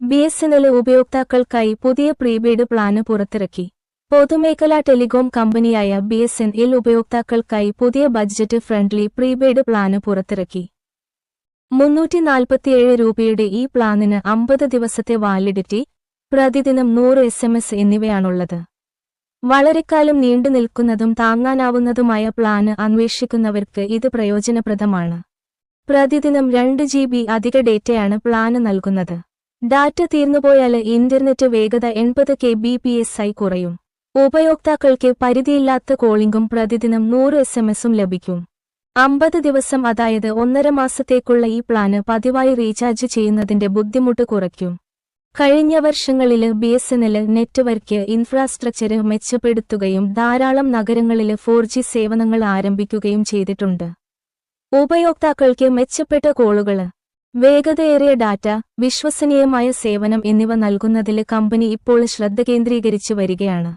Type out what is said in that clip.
B S N L ഉപയോക്താക്കൾക്കായി പുതിയ prepaid plan പുറത്തിറക്കി. പൊതുമേഖലാ ടെലികോം കമ്പനിയായ ബി എസ് എൻ എൽ ഉപയോക്താക്കൾക്കായി പുതിയ ബഡ്ജറ്റ് ഫ്രണ്ട്ലി പ്രീപെയ്ഡ് പ്ലാന് പുറത്തിറക്കി. മുന്നൂറ്റി നാൽപ്പത്തിയേഴ് രൂപയുടെ ഈ പ്ലാനിന് അമ്പത് ദിവസത്തെ വാലിഡിറ്റി പ്രതിദിനം നൂറ് എസ് എം എസ് എന്നിവയാണുള്ളത്. വളരെക്കാലം നീണ്ടു നിൽക്കുന്നതും താങ്ങാനാവുന്നതുമായ പ്ലാന് അന്വേഷിക്കുന്നവർക്ക് ഇത് പ്രയോജനപ്രദമാണ്. പ്രതിദിനം രണ്ട് ജി ബി അധിക ഡേറ്റയാണ് പ്ലാന് നൽകുന്നത്. ഡാറ്റ തീർന്നുപോയാൽ ഇന്റർനെറ്റ് വേഗത എൺപത് കെ ബി പി എസ് ആയി കുറയും. ഉപയോക്താക്കൾക്ക് പരിധിയില്ലാത്ത കോളിംഗും പ്രതിദിനം നൂറ് എസ് എം എസും ലഭിക്കും. അമ്പത് ദിവസം അതായത് ഒന്നര മാസത്തേക്കുള്ള ഈ പ്ലാന് പതിവായി റീചാർജ് ചെയ്യുന്നതിന്റെ ബുദ്ധിമുട്ട് കുറയ്ക്കും. കഴിഞ്ഞ വർഷങ്ങളിൽ B S N L network infrastructure മെച്ചപ്പെടുത്തുകയും ധാരാളം നഗരങ്ങളിൽ ഫോർ ജി സേവനങ്ങൾ ആരംഭിക്കുകയും ചെയ്തിട്ടുണ്ട്. ഉപയോക്താക്കൾക്ക് മെച്ചപ്പെട്ട കോളുകൾ വേഗതയേറിയ ഡാറ്റ വിശ്വസനീയമായ സേവനം എന്നിവ നൽകുന്നതിൽ കമ്പനി ഇപ്പോൾ ശ്രദ്ധ കേന്ദ്രീകരിച്ചു വരികയാണ്.